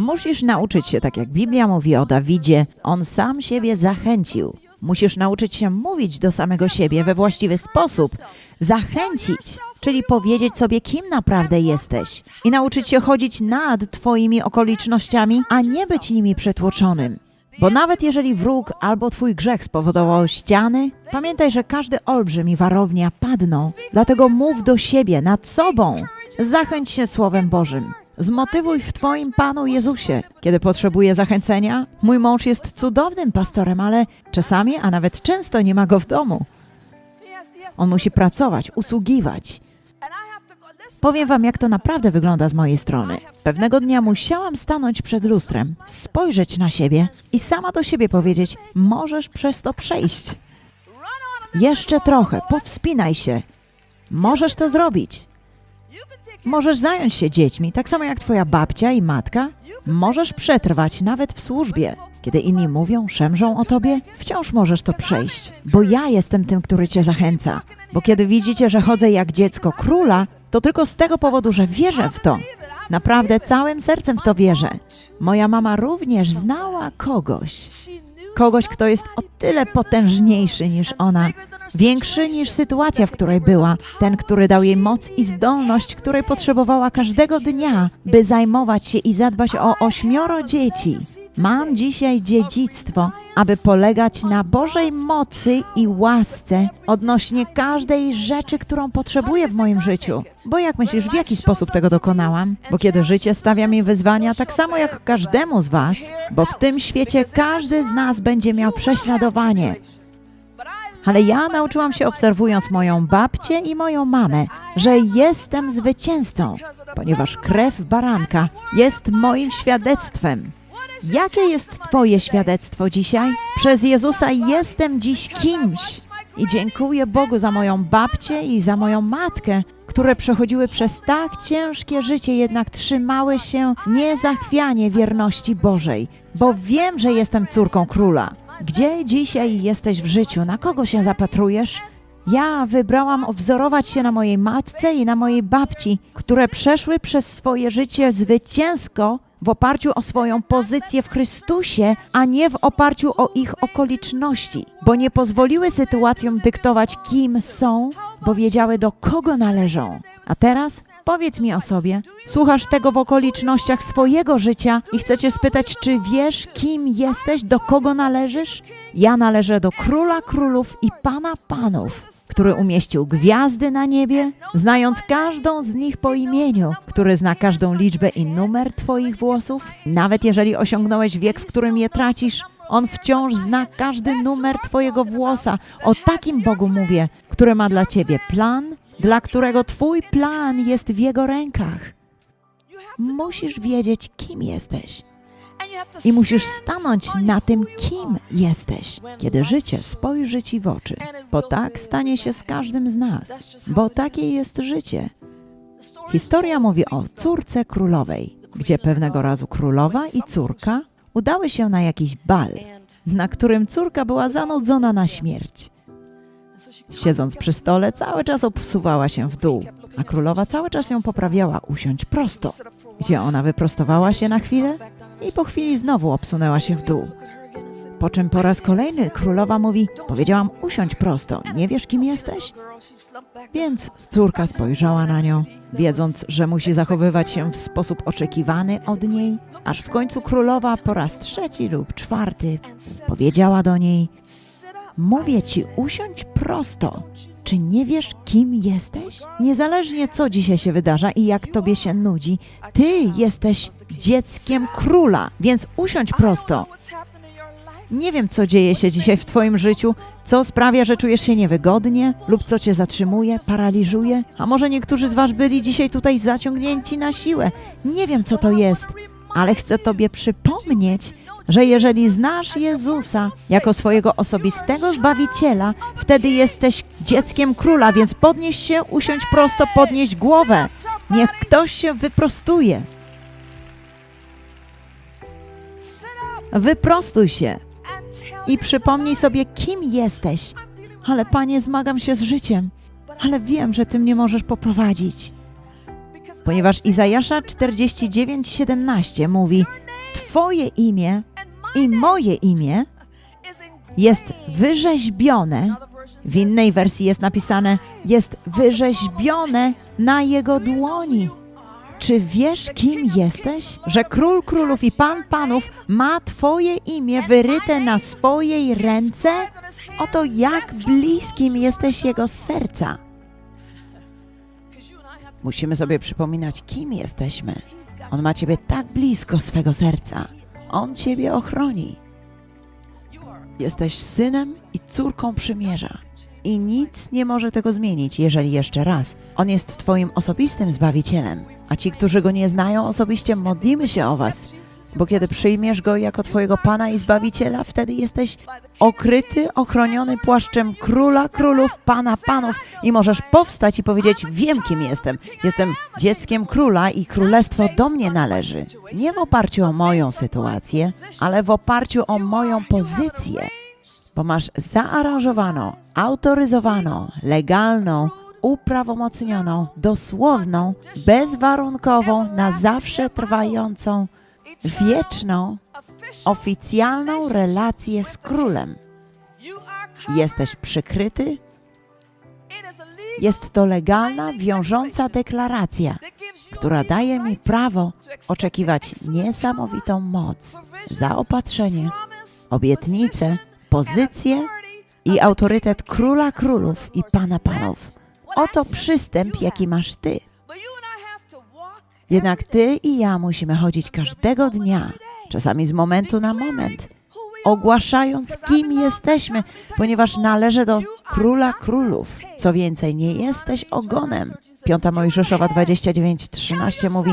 Musisz nauczyć się, tak jak Biblia mówi o Dawidzie, on sam siebie zachęcił. Musisz nauczyć się mówić do samego siebie we właściwy sposób, zachęcić, czyli powiedzieć sobie, kim naprawdę jesteś i nauczyć się chodzić nad Twoimi okolicznościami, a nie być nimi przetłoczonym. Bo nawet jeżeli wróg albo Twój grzech spowodował ściany, pamiętaj, że każdy olbrzym i warownia padną. Dlatego mów do siebie, nad sobą. Zachęć się Słowem Bożym. Zmotywuj w Twoim Panu Jezusie. Kiedy potrzebuje zachęcenia, mój mąż jest cudownym pastorem, ale czasami, a nawet często nie ma go w domu. On musi pracować, usługiwać. Powiem Wam, jak to naprawdę wygląda z mojej strony. Pewnego dnia musiałam stanąć przed lustrem, spojrzeć na siebie i sama do siebie powiedzieć: Możesz przez to przejść. Jeszcze trochę, powspinaj się. Możesz to zrobić. Możesz zająć się dziećmi, tak samo jak Twoja babcia i matka. Możesz przetrwać nawet w służbie. Kiedy inni mówią, szemrzą o Tobie, wciąż możesz to przejść, bo ja jestem tym, który Cię zachęca. Bo kiedy widzicie, że chodzę jak dziecko króla, to tylko z tego powodu, że wierzę w to. Naprawdę całym sercem w to wierzę. Moja mama również znała kogoś. Kogoś, kto jest o tyle potężniejszy niż ona, większy niż sytuacja, w której była. Ten, który dał jej moc i zdolność, której potrzebowała każdego dnia, by zajmować się i zadbać o ośmioro dzieci. Mam dzisiaj dziedzictwo, aby polegać na Bożej mocy i łasce odnośnie każdej rzeczy, którą potrzebuję w moim życiu. Bo jak myślisz, w jaki sposób tego dokonałam? Bo kiedy życie stawia mi wyzwania, tak samo jak każdemu z Was, bo w tym świecie każdy z nas będzie miał prześladowanie. Ale ja nauczyłam się obserwując moją babcię i moją mamę, że jestem zwycięzcą, ponieważ krew baranka jest moim świadectwem. Jakie jest Twoje świadectwo dzisiaj? Przez Jezusa jestem dziś kimś. I dziękuję Bogu za moją babcię i za moją matkę, które przechodziły przez tak ciężkie życie, jednak trzymały się niezachwianie wierności Bożej, bo wiem, że jestem córką króla. Gdzie dzisiaj jesteś w życiu? Na kogo się zapatrujesz? Ja wybrałam wzorować się na mojej matce i na mojej babci, które przeszły przez swoje życie zwycięsko w oparciu o swoją pozycję w Chrystusie, a nie w oparciu o ich okoliczności, bo nie pozwoliły sytuacjom dyktować, kim są, bo wiedziały, do kogo należą. A teraz powiedz mi o sobie. Słuchasz tego w okolicznościach swojego życia i chcę cię spytać, czy wiesz, kim jesteś, do kogo należysz? Ja należę do Króla Królów i Pana Panów, który umieścił gwiazdy na niebie, znając każdą z nich po imieniu, który zna każdą liczbę i numer Twoich włosów, nawet jeżeli osiągnąłeś wiek, w którym je tracisz, on wciąż zna każdy numer Twojego włosa. O takim Bogu mówię, który ma dla Ciebie plan, dla którego Twój plan jest w Jego rękach. Musisz wiedzieć, kim jesteś. I musisz stanąć na tym, kim jesteś, kiedy życie spojrzy ci w oczy. Bo tak stanie się z każdym z nas, bo takie jest życie. Historia mówi o córce królowej, gdzie pewnego razu królowa i córka udały się na jakiś bal, na którym córka była zanudzona na śmierć. Siedząc przy stole, cały czas obsuwała się w dół, a królowa cały czas ją poprawiała usiąść prosto, gdzie ona wyprostowała się na chwilę i po chwili znowu obsunęła się w dół. Po czym po raz kolejny królowa mówi: Powiedziałam, usiądź prosto, nie wiesz, kim jesteś? Więc córka spojrzała na nią, wiedząc, że musi zachowywać się w sposób oczekiwany od niej, aż w końcu królowa po raz trzeci lub czwarty powiedziała do niej: Mówię ci, usiądź prosto. Czy nie wiesz, kim jesteś? Niezależnie co dzisiaj się wydarza i jak tobie się nudzi, ty jesteś dzieckiem króla, więc usiądź prosto. Nie wiem, co dzieje się dzisiaj w Twoim życiu, co sprawia, że czujesz się niewygodnie lub co Cię zatrzymuje, paraliżuje. A może niektórzy z Was byli dzisiaj tutaj zaciągnięci na siłę. Nie wiem, co to jest, ale chcę Tobie przypomnieć, że jeżeli znasz Jezusa jako swojego osobistego Zbawiciela, wtedy jesteś dzieckiem króla, więc podnieś się, usiądź prosto, podnieś głowę. Niech ktoś się wyprostuje. Wyprostuj się i przypomnij sobie, kim jesteś. Ale Panie, zmagam się z życiem, ale wiem, że Ty mnie możesz poprowadzić. Ponieważ Izajasza 49:17 mówi: Twoje imię i moje imię jest wyrzeźbione. W innej wersji jest napisane: jest wyrzeźbione na jego dłoni. Czy wiesz, kim jesteś? Że król królów i pan panów ma Twoje imię wyryte na swojej ręce? Oto jak bliskim jesteś jego serca. Musimy sobie przypominać, kim jesteśmy. On ma Ciebie tak blisko swego serca. On Ciebie ochroni. Jesteś synem i córką przymierza. I nic nie może tego zmienić, jeżeli jeszcze raz. On jest Twoim osobistym zbawicielem. A ci, którzy go nie znają osobiście, modlimy się o Was. Bo kiedy przyjmiesz go jako Twojego Pana i Zbawiciela, wtedy jesteś okryty, ochroniony płaszczem Króla Królów, Pana Panów i możesz powstać i powiedzieć, wiem kim jestem. Jestem dzieckiem Króla i Królestwo do mnie należy. Nie w oparciu o moją sytuację, ale w oparciu o moją pozycję bo masz zaaranżowaną, autoryzowaną, legalną, uprawomocnioną, dosłowną, bezwarunkową, na zawsze trwającą, wieczną, oficjalną relację z królem. Jesteś przykryty, jest to legalna, wiążąca deklaracja, która daje mi prawo oczekiwać niesamowitą moc, zaopatrzenie, obietnicę, pozycję i autorytet króla królów i pana panów. Oto przystęp, jaki masz ty. Jednak ty i ja musimy chodzić każdego dnia, czasami z momentu na moment, ogłaszając, kim jesteśmy, ponieważ należę do króla królów. Co więcej, nie jesteś ogonem. Piąta Mojżeszowa 29:13 mówi: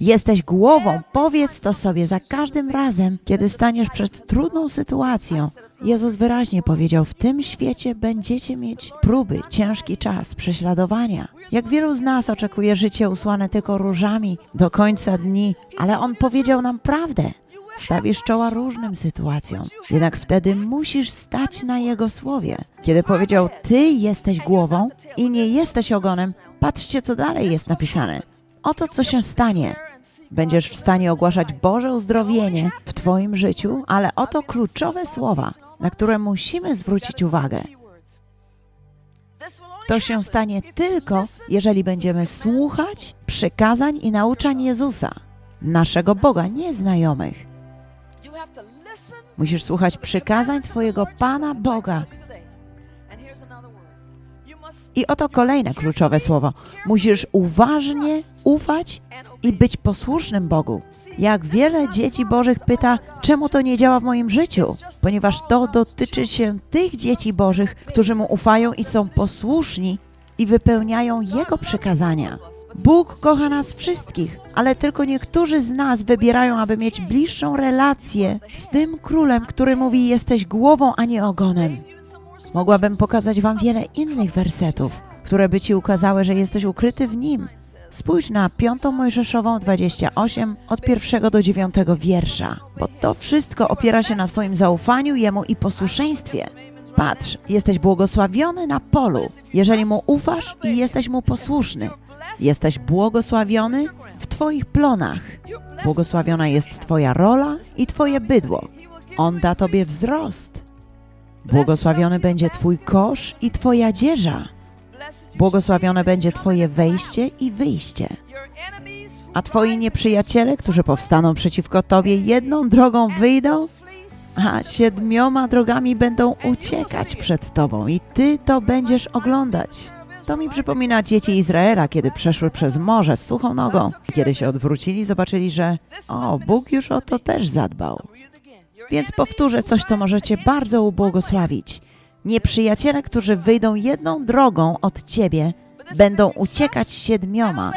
Jesteś głową, powiedz to sobie za każdym razem, kiedy staniesz przed trudną sytuacją. Jezus wyraźnie powiedział: W tym świecie będziecie mieć próby, ciężki czas, prześladowania. Jak wielu z nas oczekuje życie usłane tylko różami do końca dni, ale On powiedział nam prawdę. Stawisz czoła różnym sytuacjom, jednak wtedy musisz stać na Jego słowie. Kiedy powiedział, Ty jesteś głową i nie jesteś ogonem, patrzcie, co dalej jest napisane. Oto, co się stanie. Będziesz w stanie ogłaszać Boże uzdrowienie w Twoim życiu, ale oto kluczowe słowa, na które musimy zwrócić uwagę. To się stanie tylko, jeżeli będziemy słuchać przykazań i nauczań Jezusa, naszego Boga, nie znajomych. Musisz słuchać przykazań Twojego Pana Boga. I oto kolejne kluczowe słowo. Musisz uważnie ufać i być posłusznym Bogu. Jak wiele dzieci Bożych pyta, czemu to nie działa w moim życiu? Ponieważ to dotyczy się tych dzieci Bożych, którzy mu ufają i są posłuszni i wypełniają Jego przykazania. Bóg kocha nas wszystkich, ale tylko niektórzy z nas wybierają, aby mieć bliższą relację z tym królem, który mówi: Jesteś głową, a nie ogonem. Mogłabym pokazać Wam wiele innych wersetów, które by Ci ukazały, że jesteś ukryty w nim. Spójrz na 5 Mojżeszową 28 od pierwszego do 9 wiersza, bo to wszystko opiera się na Twoim zaufaniu Jemu i posłuszeństwie. Patrz, jesteś błogosławiony na polu, jeżeli Mu ufasz i jesteś Mu posłuszny. Jesteś błogosławiony w Twoich plonach. Błogosławiona jest Twoja rola i Twoje bydło. On da Tobie wzrost. Błogosławiony będzie Twój kosz i Twoja dzieża. Błogosławione będzie Twoje wejście i wyjście. A Twoi nieprzyjaciele, którzy powstaną przeciwko Tobie, jedną drogą wyjdą, a siedmioma drogami będą uciekać przed Tobą i Ty to będziesz oglądać. To mi przypomina dzieci Izraela, kiedy przeszły przez morze z suchą nogą. Kiedy się odwrócili, zobaczyli, że o, Bóg już o to też zadbał. Więc powtórzę coś, co możecie bardzo ubłogosławić. Nieprzyjaciele, którzy wyjdą jedną drogą od Ciebie, będą uciekać siedmioma.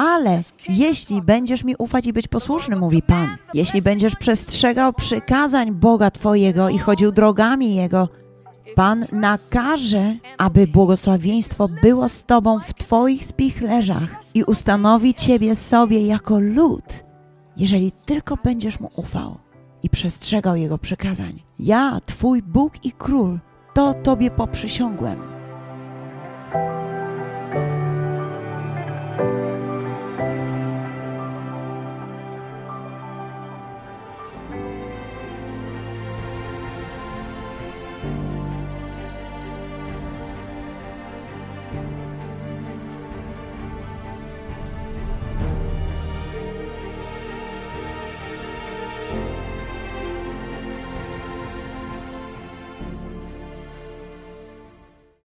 Ale jeśli będziesz mi ufać i być posłuszny, mówi Pan, jeśli będziesz przestrzegał przykazań Boga Twojego i chodził drogami Jego, Pan nakaże, aby błogosławieństwo było z Tobą w Twoich spichlerzach i ustanowi Ciebie sobie jako lud, jeżeli tylko będziesz Mu ufał i przestrzegał Jego przykazań. Ja, Twój Bóg i Król, to Tobie poprzysiągłem.